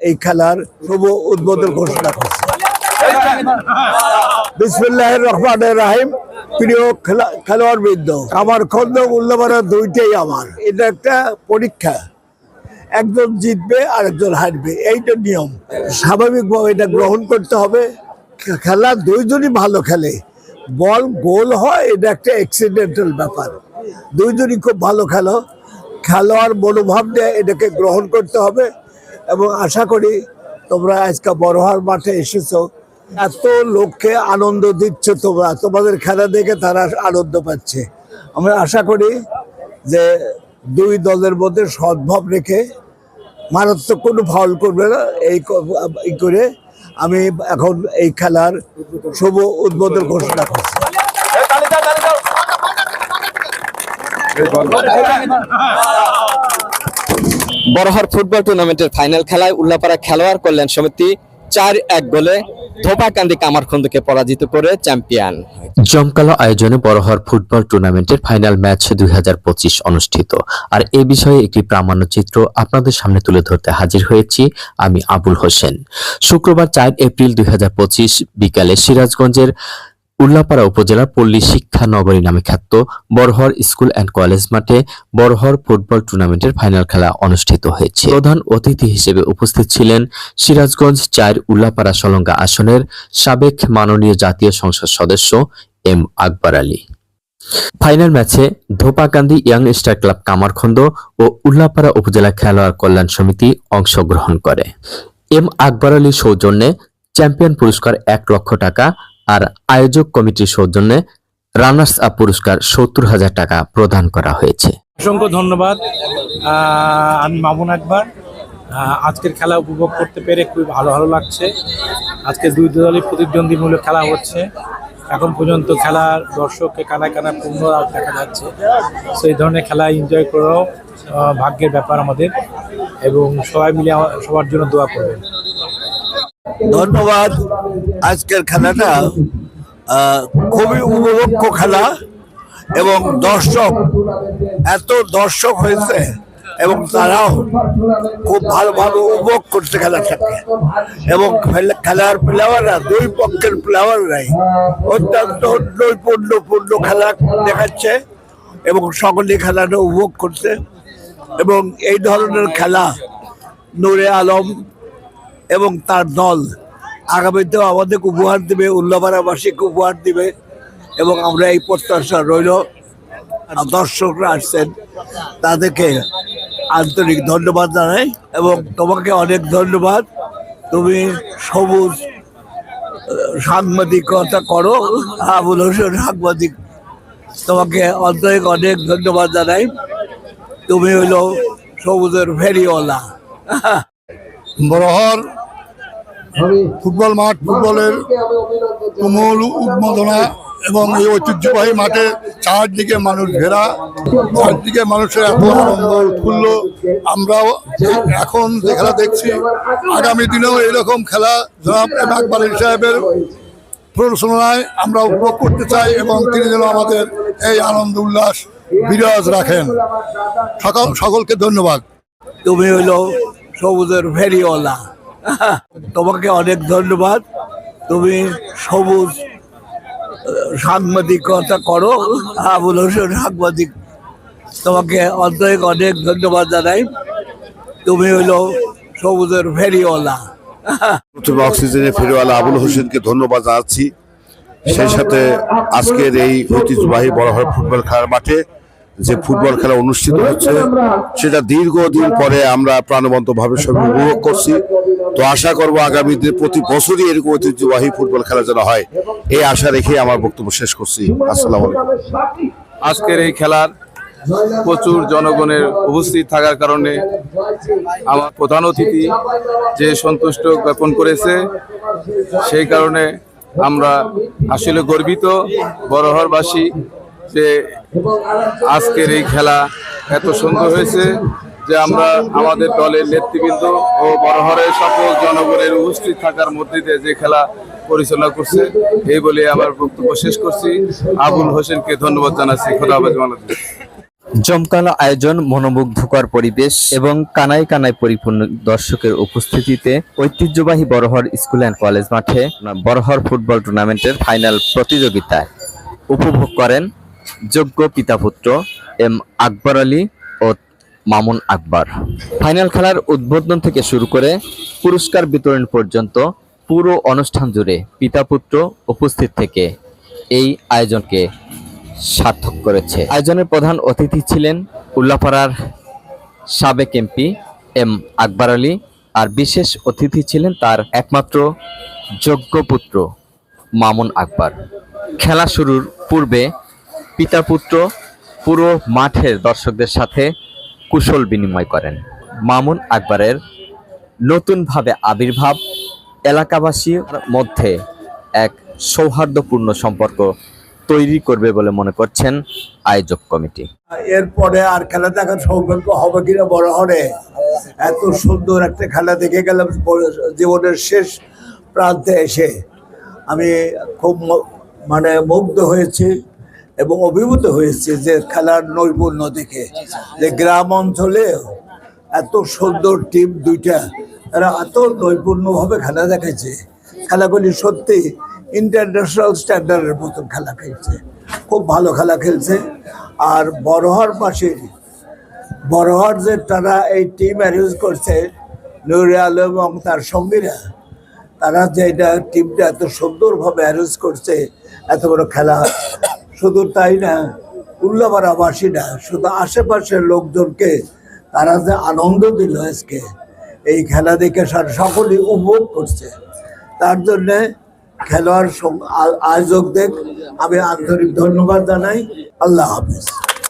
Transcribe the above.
এই খেলার শুভ উদ্বোধন ঘোষণা করছি। বিসমুল্লাহ রহমান রাহিম। প্রিয় খেলা- খেলোয়াড় বৃন্দ আমার খন্দ মূল্যবান দুইটাই আমার। এটা একটা পরীক্ষা। একজন জিতবে আর একজন হারবে। এইটা নিয়ম। স্বাভাবিকভাবে এটা গ্রহণ করতে হবে। খেলা দুইজনই ভালো খেলে। বল গোল হয়, এটা একটা অ্যাক্সিডেন্টাল ব্যাপার। দুইজনই খুব ভালো খেলো। খেলোয়াড় মনোভাব নিয়ে এটাকে গ্রহণ করতে হবে। এবং আশা করি তোমরা আজকে বড়হার মাঠে এসেছ। এত লোককে আনন্দ দিচ্ছ তোমরা তোমাদের খেলা দেখে তারা আনন্দ পাচ্ছে। আমরা আশা করি যে দুই দলের মধ্যে সদ্ভাব রেখে মারাত্মক কোনো ফাউল করবে না এই করে আমি এখন এই খেলার শুভ উদ্বোধন ঘোষণা করছি। বড়হর ফুটবল টুর্নামেন্টের ফাইনাল খেলায় উল্লাপাড়া খেলোয়াড় কল্যাণ সমিতি চার এক গোলে ধোপাকান্দি কামারখন্দকে পরাজিত করে চ্যাম্পিয়ন। জমকালো আয়োজনে বড়হর ফুটবল টুর্নামেন্টের ফাইনাল ম্যাচ দুই হাজার পঁচিশ অনুষ্ঠিত। আর এ বিষয়ে একটি প্রামাণ্যচিত্র আপনাদের সামনে তুলে ধরতে হাজির হয়েছি আমি আবুল হোসেন। শুক্রবার চার এপ্রিল দুই হাজার পঁচিশ বিকালে সিরাজগঞ্জের উল্লাপাড়া উপজেলার পল্লী শিক্ষা নগরী নামে খ্যাত বরহর স্কুল অ্যান্ড কলেজ মাঠে বরহর ফুটবল টুর্নামেন্টের ফাইনাল খেলা অনুষ্ঠিত হয়েছে। প্রধান অতিথি হিসেবে উপস্থিত ছিলেন সিরাজগঞ্জ চার উল্লাপাড়া সলঙ্গা আসনের সাবেক মাননীয় জাতীয় সংসদ সদস্য এম আকবর আলী। ফাইনাল ম্যাচে Dhopakandi young star club Kamarkhanda ও উল্লাপাড়া উপজেলা খেলোয়াড় কল্যাণ সমিতি অংশগ্রহণ করে। এম আকবর আলীর সৌজন্যে চ্যাম্পিয়ন পুরস্কার এক লক্ষ টাকা আর আয়োজক কমিটির সৌজন্যে রানার্স আপ পুরস্কার সত্তর হাজার টাকা প্রদান করা হয়েছে। অসংখ্য ধন্যবাদ। আমি মামুন আকবর। আজকের খেলা উপভোগ করতে পেরে খুবই ভালো ভালো লাগছে। আজকে দুই দলই প্রতিদ্বন্দ্বীমূলক খেলা হচ্ছে। এখন পর্যন্ত খেলার দর্শককে কানায় কানায় পূর্ণ দেখা যাচ্ছে। সেই ধরনের খেলা এনজয় করাও ভাগ্যের ব্যাপার আমাদের। এবং সবাই মিলে সবার জন্য দোয়া করবেন। ধন্যবাদ। আজকের খেলাটা খুবই উপভোগ্য খেলা এবং দর্শক, এত দর্শক হয়েছে এবং তারাও খুব ভালোভাবে উপভোগ করছে খেলাটাকে। এবং খেলার প্লেয়াররা, দুই পক্ষের প্লেয়াররাই অত্যন্ত নৈপুণ্যপূর্ণ খেলা দেখাচ্ছে এবং সকলে খেলাটা উপভোগ করছে। এবং এই ধরনের খেলা নূরে আলম এবং তার দল আগামীতেও আমাদের উপহার দিবে উল্লাপাড়াবাসীকে উপহার দিবে এবং আমরা এই প্রত্যাশা রইল। দর্শকরা আসছেন, তাদেরকে আন্তরিক ধন্যবাদ জানাই এবং তোমাকে অনেক ধন্যবাদ। তুমি সবুজ সাংবাদিকতা করো আবুল হোসেন সাংবাদিক। তোমাকে অন্তরিক অনেক ধন্যবাদ জানাই। তুমি হইল সবুজের ফেরিওয়ালা। বড়হর ফুটবল মাঠ ফুটবলের তুমুল উন্মাদনা এবং এই ঐতিহ্যবাহী মাঠে চারদিকে মানুষ ঘেরা চারদিকে মানুষের এত আনন্দ উৎফুল্ল। আমরাও এখন যে খেলা দেখছি আগামী দিনেও এরকম খেলা জনাব এম আকবর সাহেবের প্ররোচনায় আমরা উপভোগ করতে চাই এবং তিনি যেন আমাদের এই আনন্দ উল্লাস বিরাজ রাখেন। সকল সকলকে ধন্যবাদ। তুমি হইল সবুজের ফেরিওয়ালা তোমাকে অনেক ধন্যবাদ। তুমি সবুজ সাংবাদিকতা করো, আবুল হোসেন সাংবাদিক। তোমাকে অন্তরিক অনেক ধন্যবাদ জানাই। তুমি হইল সবুজের ফেরিওয়ালা প্রথমে অক্সিজেনের ফেরিওয়ালা আবুল হোসেনকে ধন্যবাদ জানাচ্ছি। সেই সাথে আজকের এই ঐতিহ্যবাহী বড়হর ফুটবল খেলার মাঠে যে ফুটবল খেলা অনুষ্ঠিত হচ্ছে সেটা দীর্ঘদিন পরে আমরা প্রাণবন্ত ভাবে সবাই উপভোগ করছি। তো আশা করব আগামী দিনে প্রতি বছরই এরকম ঐতিহ্যবাহী ফুটবল খেলা যেন হয়। এই আশা রেখে আমার বক্তব্য শেষ করছি। আসসালামু আজকের এই খেলার প্রচুর জনগণের উপস্থিত থাকার কারণে আমার প্রধান অতিথি যে সন্তুষ্ট জ্ঞাপন করেছে সেই কারণে আমরা আসলে গর্বিত বড়হরবাসী যে আজকের এই খেলা এত সুন্দর হয়েছে যে আমরা আমাদের দলের নেতৃবৃন্দ ও বড়হরের সকল জনগণের উপস্থিত থাকার মধ্যে দিয়ে যে খেলা পরিচালনা করছে, এই বলে আমার বক্তব্য শেষ করছি। আবুল হোসেনকে ধন্যবাদ জানাচ্ছি। খোদা হাফেজ জমকালো আয়োজন মনোমুগ্ধকর পরিবেশ এবং কানায় কানায় পরিপূর্ণ দর্শকের উপস্থিতিতে ঐতিহ্যবাহী বড়হর স্কুল অ্যান্ড কলেজ মাঠে বড়হর ফুটবল টুর্নামেন্টের ফাইনাল প্রতিযোগিতায় উপভোগ করেন যোগ্য পিতাপুত্র এম আকবর আলী ও মামুন আকবর। ফাইনাল খেলার উদ্বোধন থেকে শুরু করে পুরস্কার বিতরণ পর্যন্ত পুরো অনুষ্ঠান জুড়ে পিতাপুত্র উপস্থিত থেকে এই আয়োজনকে সার্থক করেছে। আয়োজনের প্রধান অতিথি ছিলেন উল্লাপাড়ার সাবেক এমপি এম আকবর আলী আর বিশেষ অতিথি ছিলেন তার একমাত্র যোগ্য পুত্র মামুন আকবর। খেলা শুরুর পূর্বে পিতা পুত্র পুরো মাঠের দর্শকদের সাথে কুশল বিনিময় করেন। মামুন আকবরের নতুনভাবে আবির্ভাব এলাকাবাসীর মধ্যে এক সৌহার্দ্যপূর্ণ সম্পর্ক তৈরি করবে বলে মনে করছেন আয়োজক কমিটি। এরপরে আর খেলা দেখার সৌভাগ্য হবে কিনা বড় হরে এত সুন্দর একটা খেলা দেখে গেলাম জীবনের শেষ প্রান্তে এসে। আমি খুব মানে মুগ্ধ হয়েছি। এবং অভিভূত হয়েছে যে খেলার নৈপুণ্য দেখে, যে গ্রাম অঞ্চলে এত সুন্দর টিম দুইটা তারা এত নৈপুণ্যভাবে খেলা দেখাচ্ছে খেলাগুলি সত্যি ইন্টারন্যাশনাল স্ট্যান্ডার্ডের মতন খেলা খেলছে। খুব ভালো খেলা খেলছে। আর বড়হার পাশে, বড়হার যে তারা এই টিম অ্যারেঞ্জ করছে, নুরে আলম এবং তার সঙ্গীরা, তারা যে এটা টিমটা এত সুন্দরভাবে অ্যারেঞ্জ করছে, এত বড় খেলা। শুধু তাই না উল্লাপাড়াবাসী না শুধু আশেপাশের লোকজনকে তারা যে আনন্দ দিল আজকে, এই খেলা দেখে সকলেই উপভোগ করছে। তার জন্যে খেলোয়াড় আয়োজকদের আমি আন্তরিক ধন্যবাদ জানাই। আল্লাহ হাফিজ।